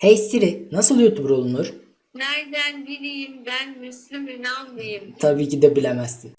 Hey Siri, nasıl YouTuber olunur? Nereden bileyim ben Müslüm Ünal mıyım? Tabii ki de bilemezsin.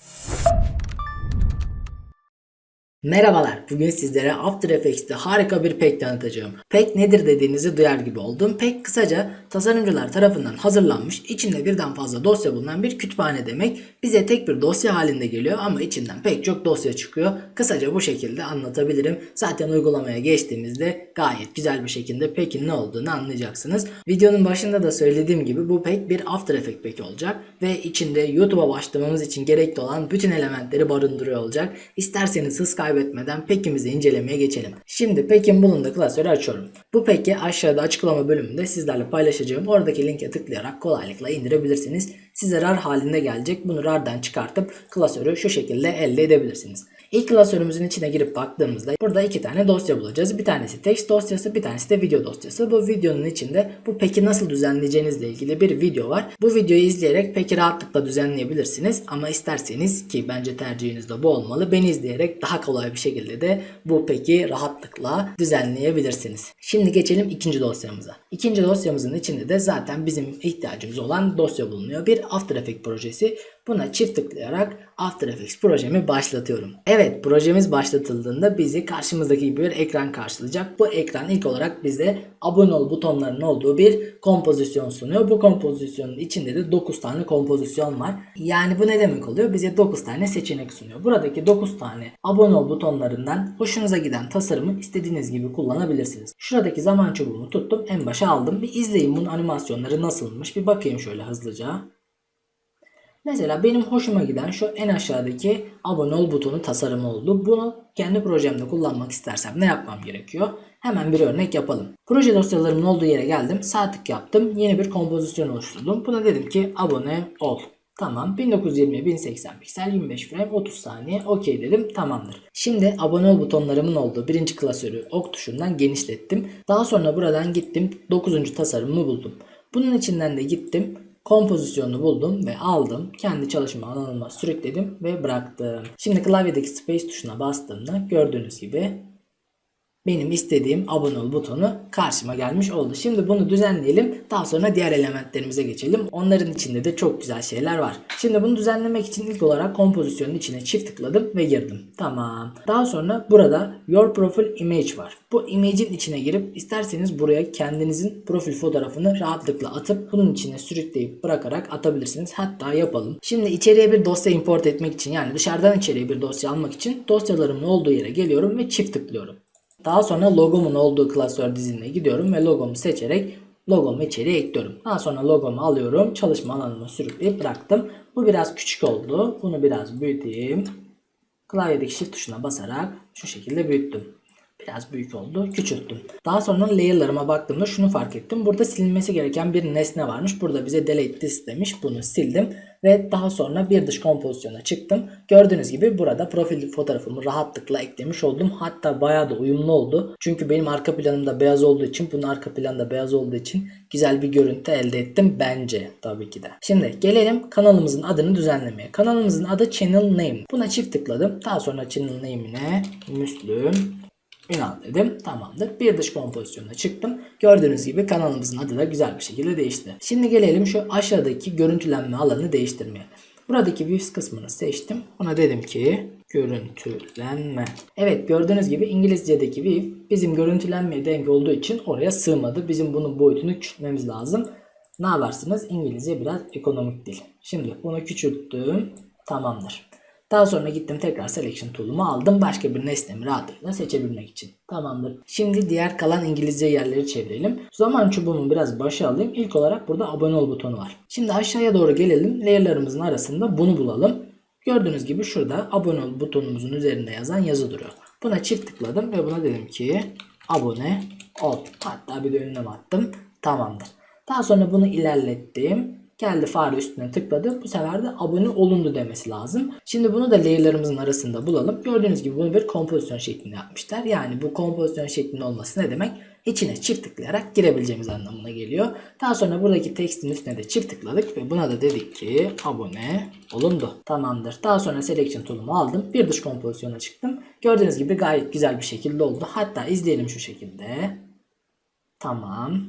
Merhabalar, bugün sizlere After Effects'te harika bir pack tanıtacağım. Pack nedir dediğinizi duyar gibi oldum. Pack kısaca tasarımcılar tarafından hazırlanmış, içinde birden fazla dosya bulunan bir kütüphane demek. Bize tek bir dosya halinde geliyor ama içinden pek çok dosya çıkıyor. Kısaca bu şekilde anlatabilirim. Zaten uygulamaya geçtiğimizde gayet güzel bir şekilde Pack'in ne olduğunu anlayacaksınız. Videonun başında da söylediğim gibi bu Pack bir After Effects Pack olacak ve içinde YouTube'a başlamamız için gerekli olan bütün elementleri barındırıyor olacak. İsterseniz hız kaybetmeden Pack'imizi incelemeye geçelim. Şimdi Pack'in bulunduğu klasörü açıyorum. Bu Pack'i aşağıda açıklama bölümünde sizlerle paylaşacağım. Oradaki linke tıklayarak kolaylıkla indirebilirsiniz. Size RAR halinde gelecek. Bunu RAR'dan çıkartıp klasörü şu şekilde elde edebilirsiniz. İlk klasörümüzün içine girip baktığımızda burada iki tane dosya bulacağız. Bir tanesi text dosyası, bir tanesi de video dosyası. Bu videonun içinde bu peki nasıl düzenleyeceğinizle ilgili bir video var. Bu videoyu izleyerek peki rahatlıkla düzenleyebilirsiniz. Ama isterseniz ki bence tercihiniz de bu olmalı. Beni izleyerek daha kolay bir şekilde de bu peki rahatlıkla düzenleyebilirsiniz. Şimdi geçelim ikinci dosyamıza. İkinci dosyamızın içinde de zaten bizim ihtiyacımız olan dosya bulunuyor. Bir After Effects projesi. Buna çift tıklayarak After Effects projemi başlatıyorum. Evet projemiz başlatıldığında bizi karşımızdaki gibi bir ekran karşılayacak. Bu ekran ilk olarak bize abone ol butonlarının olduğu bir kompozisyon sunuyor. Bu kompozisyonun içinde de 9 tane kompozisyon var. Yani bu ne demek oluyor? Bize 9 tane seçenek sunuyor. Buradaki 9 tane abone ol butonlarından hoşunuza giden tasarımı istediğiniz gibi kullanabilirsiniz. Şuradaki zaman çubuğunu tuttum en başa aldım. Bir izleyin bunun animasyonları nasılmış bir bakayım şöyle hızlıca. Mesela benim hoşuma giden şu en aşağıdaki abone ol butonu tasarımı oldu. Bunu kendi projemde kullanmak istersem ne yapmam gerekiyor? Hemen bir örnek yapalım. Proje dosyalarımın olduğu yere geldim. Sağ tık yaptım. Yeni bir kompozisyon oluşturdum. Buna dedim ki abone ol. Tamam 1920 1080 piksel 25 frame 30 saniye okey dedim tamamdır. Şimdi abone ol butonlarımın olduğu birinci klasörü ok tuşundan genişlettim. Daha sonra buradan gittim 9. tasarımımı buldum. Bunun içinden de gittim kompozisyonunu buldum ve aldım. Kendi çalışma alanıma sürükledim ve bıraktım. Şimdi klavyedeki space tuşuna bastığımda gördüğünüz gibi benim istediğim abone ol butonu karşıma gelmiş oldu. Şimdi bunu düzenleyelim. Daha sonra diğer elementlerimize geçelim. Onların içinde de çok güzel şeyler var. Şimdi bunu düzenlemek için ilk olarak kompozisyonun içine çift tıkladım ve girdim. Tamam. Daha sonra burada Your Profile Image var. Bu image'in içine girip isterseniz buraya kendinizin profil fotoğrafını rahatlıkla atıp bunun içine sürükleyip bırakarak atabilirsiniz. Hatta yapalım. Şimdi içeriye bir dosya import etmek için yani dışarıdan içeriye bir dosya almak için dosyalarımın olduğu yere geliyorum ve çift tıklıyorum. Daha sonra logomun olduğu klasör diziline gidiyorum ve logomu seçerek logomu içeriye ekliyorum. Daha sonra logomu alıyorum. Çalışma alanıma sürükleyip bıraktım. Bu biraz küçük oldu. Bunu biraz büyüteyim. Klavyedeki shift tuşuna basarak şu şekilde büyüttüm. Biraz büyük oldu. Küçülttüm. Daha sonra layer'larıma baktığımda şunu fark ettim. Burada silinmesi gereken bir nesne varmış. Burada bize delete this demiş. Bunu sildim. Ve daha sonra bir dış kompozisyona çıktım. Gördüğünüz gibi burada profil fotoğrafımı rahatlıkla eklemiş oldum. Hatta bayağı da uyumlu oldu. Çünkü benim arka planım da beyaz olduğu için bunun arka planı da beyaz olduğu için güzel bir görüntü elde ettim bence tabii ki de. Şimdi gelelim kanalımızın adını düzenlemeye. Kanalımızın adı Channel Name. Buna çift tıkladım. Daha sonra Channel Name'ine Müslüm Ünal dedim. Tamamdır. Bir dış kompozisyona çıktım. Gördüğünüz gibi kanalımızın adı da güzel bir şekilde değişti. Şimdi gelelim şu aşağıdaki görüntülenme alanını değiştirmeye. Buradaki views kısmını seçtim. Buna dedim ki görüntülenme. Evet gördüğünüz gibi İngilizce'deki view bizim görüntülenmeye denk olduğu için oraya sığmadı. Bizim bunun boyutunu küçültmemiz lazım. Ne yaparsınız? İngilizce biraz ekonomik dil. Şimdi bunu küçülttüm. Tamamdır. Daha sonra gittim tekrar selection tool'umu aldım. Başka bir nesnemi rahatlıkla seçebilmek için. Tamamdır. Şimdi diğer kalan İngilizce yerleri çevirelim. Zaman çubuğumu biraz başa alayım. İlk olarak burada abone ol butonu var. Şimdi aşağıya doğru gelelim. Layer'larımızın arasında bunu bulalım. Gördüğünüz gibi şurada abone ol butonumuzun üzerinde yazan yazı duruyor. Buna çift tıkladım ve buna dedim ki abone ol. Hatta bir de önüne attım. Tamamdır. Daha sonra bunu ilerlettim. Geldi fare üstüne tıkladı. Bu sefer de abone olundu demesi lazım. Şimdi bunu da layer'larımızın arasında bulalım. Gördüğünüz gibi bunu bir kompozisyon şeklinde yapmışlar. Yani bu kompozisyon şeklinde olması ne demek? İçine çift tıklayarak girebileceğimiz anlamına geliyor. Daha sonra buradaki tekstin üstüne de çift tıkladık ve buna da dedik ki abone olundu. Tamamdır. Daha sonra selection tool'umu aldım. Bir dış kompozisyona çıktım. Gördüğünüz gibi gayet güzel bir şekilde oldu. Hatta izleyelim şu şekilde. Tamam.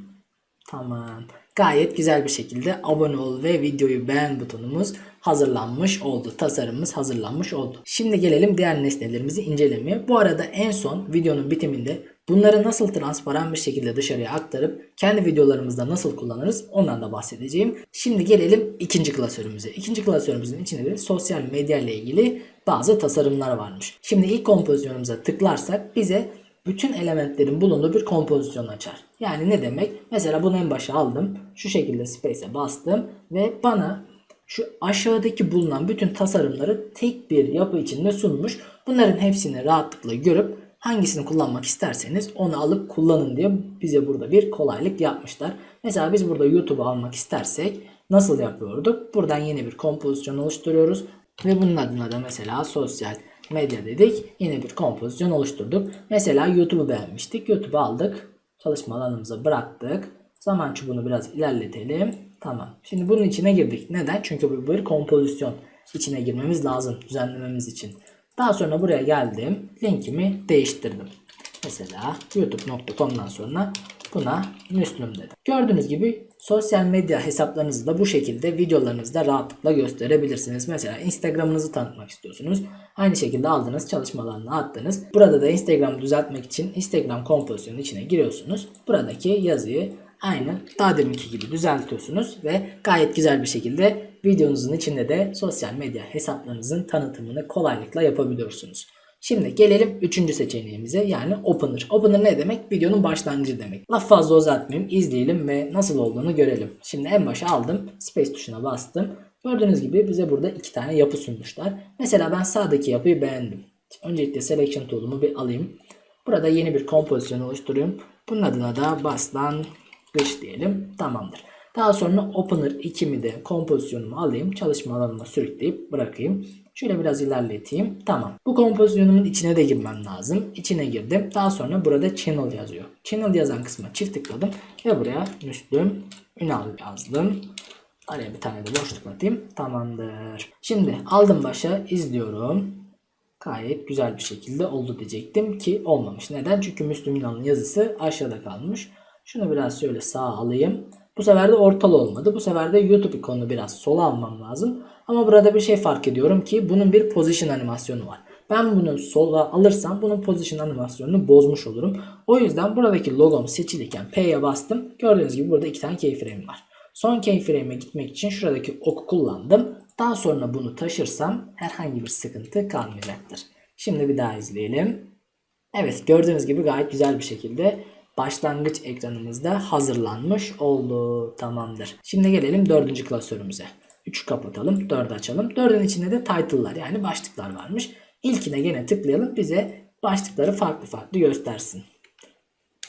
Tamam. Gayet güzel bir şekilde abone ol ve videoyu beğen butonumuz hazırlanmış oldu. Tasarımımız hazırlanmış oldu. Şimdi gelelim diğer nesnelerimizi incelemeye. Bu arada en son videonun bitiminde bunları nasıl transparan bir şekilde dışarıya aktarıp kendi videolarımızda nasıl kullanırız ondan da bahsedeceğim. Şimdi gelelim ikinci klasörümüze. İkinci klasörümüzün içinde de sosyal medya ile ilgili bazı tasarımlar varmış. Şimdi ilk kompozisyonumuza tıklarsak bize bütün elementlerin bulunduğu bir kompozisyon açar. Yani ne demek? Mesela bunu en başa aldım. Şu şekilde space'e bastım ve bana şu aşağıdaki bulunan bütün tasarımları tek bir yapı içinde sunmuş. Bunların hepsini rahatlıkla görüp hangisini kullanmak isterseniz onu alıp kullanın diye bize burada bir kolaylık yapmışlar. Mesela biz burada YouTube'u almak istersek nasıl yapıyorduk? Buradan yeni bir kompozisyon oluşturuyoruz ve bunun adına da mesela sosyal medya dedik. Yine bir kompozisyon oluşturduk. Mesela YouTube'u beğenmiştik. YouTube'u aldık. Çalışma alanımıza bıraktık. Zaman çubuğunu biraz ilerletelim. Tamam. Şimdi bunun içine girdik. Neden? Çünkü bu bir kompozisyon. içine girmemiz lazım düzenlememiz için. Daha sonra buraya geldim. Linkimi değiştirdim. Mesela youtube.com'dan sonra buna Müslüm dedim. Gördüğünüz gibi sosyal medya hesaplarınızı da bu şekilde videolarınızda rahatlıkla gösterebilirsiniz. Mesela Instagram'ınızı tanıtmak istiyorsunuz. Aynı şekilde aldınız çalışmalarını attınız. Burada da Instagram'ı düzeltmek için Instagram kompozisyonun içine giriyorsunuz. Buradaki yazıyı aynı daha deminki gibi düzeltiyorsunuz ve gayet güzel bir şekilde videonuzun içinde de sosyal medya hesaplarınızın tanıtımını kolaylıkla yapabiliyorsunuz. Şimdi gelelim üçüncü seçeneğimize yani opener. Opener ne demek? Videonun başlangıcı demek. Laf fazla uzatmayayım. izleyelim ve nasıl olduğunu görelim. Şimdi en başa aldım. Space tuşuna bastım. Gördüğünüz gibi bize burada iki tane yapı sunmuşlar. Mesela ben sağdaki yapıyı beğendim. Öncelikle selection tool'umu bir alayım. Burada yeni bir kompozisyon oluşturuyorum. Bunun adına da başlangıç diyelim. Tamamdır. Daha sonra Opener 2'mi de kompozisyonumu alayım. Çalışma alanıma sürükleyip bırakayım. Şöyle biraz ilerleteyim. Tamam. Bu kompozisyonumun içine de girmem lazım. İçine girdim. Daha sonra burada channel yazıyor. Channel yazan kısma çift tıkladım. Ve buraya Müslüm Ünal yazdım. Araya bir tane de boşluk atayım. Tamamdır. Şimdi aldım başa izliyorum. Gayet güzel bir şekilde oldu diyecektim ki olmamış. Neden? Çünkü Müslüm Ünal'ın yazısı aşağıda kalmış. Şunu biraz şöyle sağa alayım. Bu sefer de ortalı olmadı. Bu sefer de YouTube ikonunu biraz sola almam lazım. Ama burada bir şey fark ediyorum ki bunun bir position animasyonu var. Ben bunu sola alırsam bunun position animasyonunu bozmuş olurum. O yüzden buradaki logom seçilirken P'ye bastım. Gördüğünüz gibi burada iki tane keyframe var. Son keyframe'e gitmek için şuradaki oku kullandım. Daha sonra bunu taşırsam herhangi bir sıkıntı kalmayacaktır. Şimdi bir daha izleyelim. Evet gördüğünüz gibi gayet güzel bir şekilde başlangıç ekranımızda hazırlanmış oldu. Tamamdır. Şimdi gelelim dördüncü klasörümüze. 3'ü kapatalım. 4'ü açalım. 4'ün içinde de title'lar yani başlıklar varmış. İlkine gene tıklayalım. Bize başlıkları farklı farklı göstersin.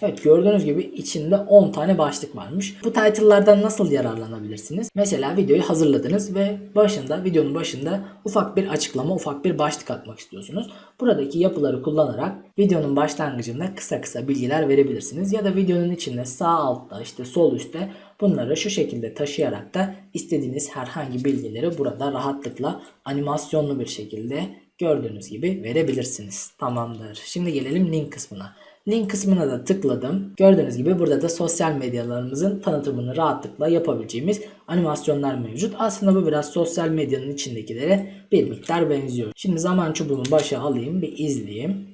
Evet gördüğünüz gibi içinde 10 tane başlık varmış. Bu title'lardan nasıl yararlanabilirsiniz? Mesela videoyu hazırladınız ve başında videonun başında ufak bir açıklama, ufak bir başlık atmak istiyorsunuz. Buradaki yapıları kullanarak videonun başlangıcında kısa kısa bilgiler verebilirsiniz. Ya da videonun içinde sağ altta işte sol üstte bunları şu şekilde taşıyarak da istediğiniz herhangi bilgileri burada rahatlıkla animasyonlu bir şekilde gördüğünüz gibi verebilirsiniz. Tamamdır. Şimdi gelelim link kısmına. Link kısmına da tıkladım. Gördüğünüz gibi burada da sosyal medyalarımızın tanıtımını rahatlıkla yapabileceğimiz animasyonlar mevcut. Aslında bu biraz sosyal medyanın içindekilere bir miktar benziyor. Şimdi zaman çubuğumu başa alayım bir izleyeyim.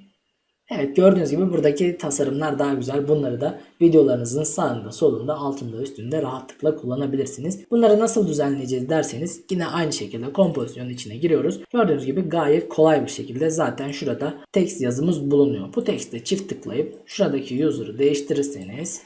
Evet gördüğünüz gibi buradaki tasarımlar daha güzel. Bunları da videolarınızın sağında, solunda, altında, üstünde rahatlıkla kullanabilirsiniz. Bunları nasıl düzenleyeceğiz derseniz yine aynı şekilde kompozisyonun içine giriyoruz. Gördüğünüz gibi gayet kolay bir şekilde zaten şurada text yazımız bulunuyor. Bu texte çift tıklayıp şuradaki user'ı değiştirirseniz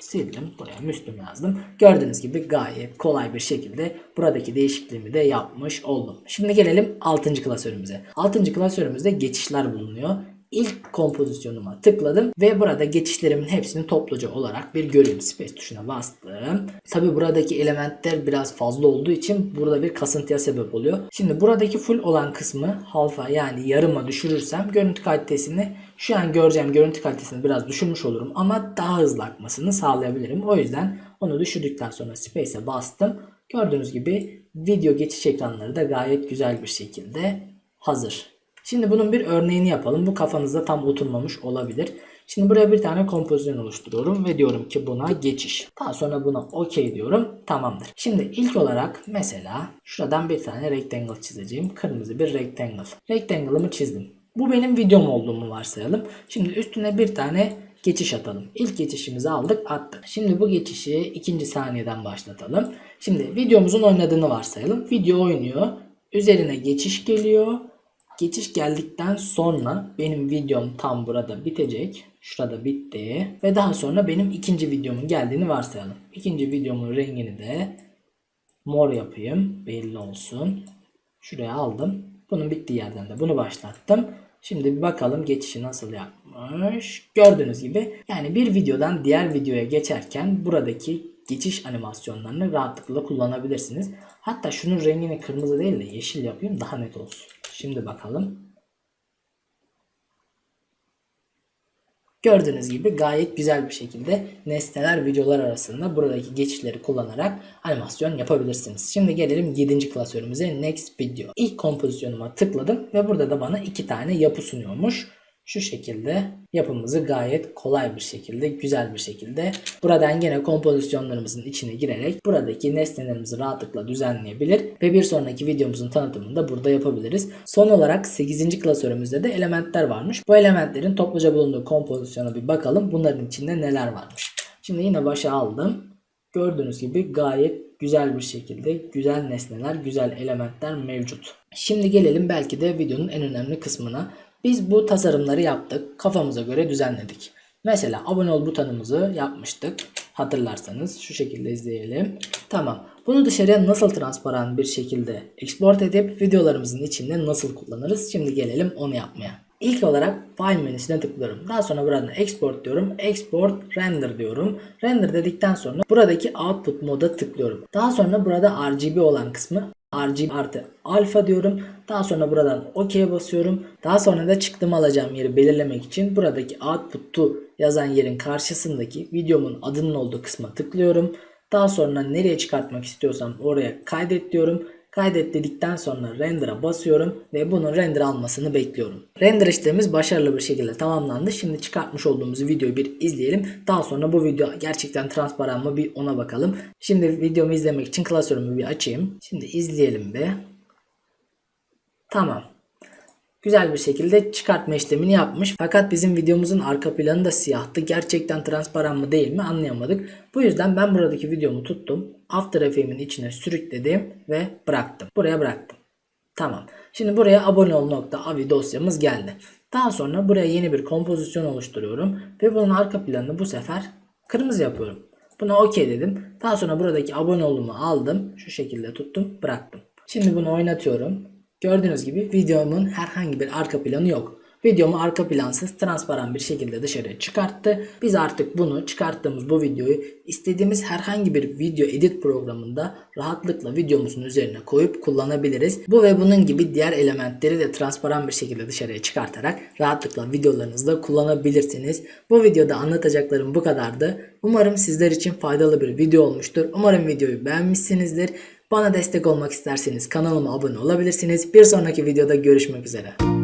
sildim. Buraya Müslüm yazdım. Gördüğünüz gibi gayet kolay bir şekilde buradaki değişikliğimi de yapmış oldum. Şimdi gelelim 6. klasörümüze. 6. klasörümüzde geçişler bulunuyor ilk kompozisyonuma tıkladım ve burada geçişlerimin hepsini topluca olarak bir göreyim. Space tuşuna bastım. Tabi buradaki elementler biraz fazla olduğu için burada bir kasıntıya sebep oluyor. Şimdi buradaki full olan kısmı halfa yani yarıma düşürürsem görüntü kalitesini şu an göreceğim görüntü kalitesini biraz düşürmüş olurum ama daha hızlı akmasını sağlayabilirim. O yüzden onu düşürdükten sonra Space'e bastım. Gördüğünüz gibi video geçiş ekranları da gayet güzel bir şekilde hazır. Şimdi bunun bir örneğini yapalım. Bu kafanızda tam oturmamış olabilir. Şimdi buraya bir tane kompozisyon oluşturuyorum ve diyorum ki buna geçiş. Daha sonra buna okey diyorum. Tamamdır. Şimdi ilk olarak mesela şuradan bir tane rectangle çizeceğim. Kırmızı bir rectangle. Rectangle'ımı çizdim. Bu benim videom olduğumu varsayalım. Şimdi üstüne bir tane geçiş atalım. İlk geçişimizi aldık attık. Şimdi bu geçişi ikinci saniyeden başlatalım. Şimdi videomuzun oynadığını varsayalım. Video oynuyor. Üzerine geçiş geliyor. Geçiş geldikten sonra benim videom tam burada bitecek. Şurada bitti. Ve daha sonra benim ikinci videomun geldiğini varsayalım. İkinci videomun rengini de mor yapayım. Belli olsun. Şuraya aldım. Bunun bittiği yerden de bunu başlattım. Şimdi bir bakalım geçişi nasıl yapmış. Gördüğünüz gibi yani bir videodan diğer videoya geçerken buradaki geçiş animasyonlarını rahatlıkla kullanabilirsiniz. Hatta şunun rengini kırmızı değil de yeşil yapayım daha net olsun. Şimdi bakalım. Gördüğünüz gibi gayet güzel bir şekilde nesneler videolar arasında buradaki geçişleri kullanarak animasyon yapabilirsiniz. Şimdi gelelim 7. klasörümüze Next Video. İlk kompozisyonuma tıkladım ve burada da bana iki tane yapı sunuyormuş. Şu şekilde yapımızı gayet kolay bir şekilde, güzel bir şekilde buradan gene kompozisyonlarımızın içine girerek buradaki nesnelerimizi rahatlıkla düzenleyebilir ve bir sonraki videomuzun tanıtımını da burada yapabiliriz. Son olarak 8. klasörümüzde de elementler varmış. Bu elementlerin topluca bulunduğu kompozisyona bir bakalım. Bunların içinde neler varmış. Şimdi yine başa aldım. Gördüğünüz gibi gayet güzel bir şekilde güzel nesneler, güzel elementler mevcut. Şimdi gelelim belki de videonun en önemli kısmına. Biz bu tasarımları yaptık. Kafamıza göre düzenledik. Mesela abone ol butonumuzu yapmıştık. Hatırlarsanız şu şekilde izleyelim. Tamam. Bunu dışarıya nasıl transparan bir şekilde export edip videolarımızın içinde nasıl kullanırız? Şimdi gelelim onu yapmaya. İlk olarak file menüsüne tıklıyorum. Daha sonra buradan export diyorum. Export render diyorum. Render dedikten sonra buradaki output moda tıklıyorum. Daha sonra burada RGB olan kısmı RGB artı alfa diyorum. Daha sonra buradan OK'ye basıyorum. Daha sonra da çıktım alacağım yeri belirlemek için buradaki output to yazan yerin karşısındaki videomun adının olduğu kısma tıklıyorum. Daha sonra nereye çıkartmak istiyorsam oraya kaydet diyorum. Kaydet dedikten sonra render'a basıyorum ve bunun render almasını bekliyorum. Render işlemimiz başarılı bir şekilde tamamlandı. Şimdi çıkartmış olduğumuz videoyu bir izleyelim. Daha sonra bu video gerçekten transparan mı bir ona bakalım. Şimdi videomu izlemek için klasörümü bir açayım. Şimdi izleyelim be. Tamam. Güzel bir şekilde çıkartma işlemini yapmış. Fakat bizim videomuzun arka planı da siyahtı. Gerçekten transparan mı değil mi anlayamadık. Bu yüzden ben buradaki videomu tuttum. After Effects'imin içine sürükledim ve bıraktım. Buraya bıraktım. Tamam. Şimdi buraya abone ol nokta.avi dosyamız geldi. Daha sonra buraya yeni bir kompozisyon oluşturuyorum. Ve bunun arka planını bu sefer kırmızı yapıyorum. Buna OK dedim. Daha sonra buradaki abone olumu aldım. Şu şekilde tuttum bıraktım. Şimdi bunu oynatıyorum. Gördüğünüz gibi videomun herhangi bir arka planı yok. Videomu arka plansız transparan bir şekilde dışarıya çıkarttı. Biz artık bunu çıkarttığımız bu videoyu istediğimiz herhangi bir video edit programında rahatlıkla videomuzun üzerine koyup kullanabiliriz. Bu ve bunun gibi diğer elementleri de transparan bir şekilde dışarıya çıkartarak rahatlıkla videolarınızda kullanabilirsiniz. Bu videoda anlatacaklarım bu kadardı. Umarım sizler için faydalı bir video olmuştur. Umarım videoyu beğenmişsinizdir. Bana destek olmak isterseniz kanalıma abone olabilirsiniz. Bir sonraki videoda görüşmek üzere.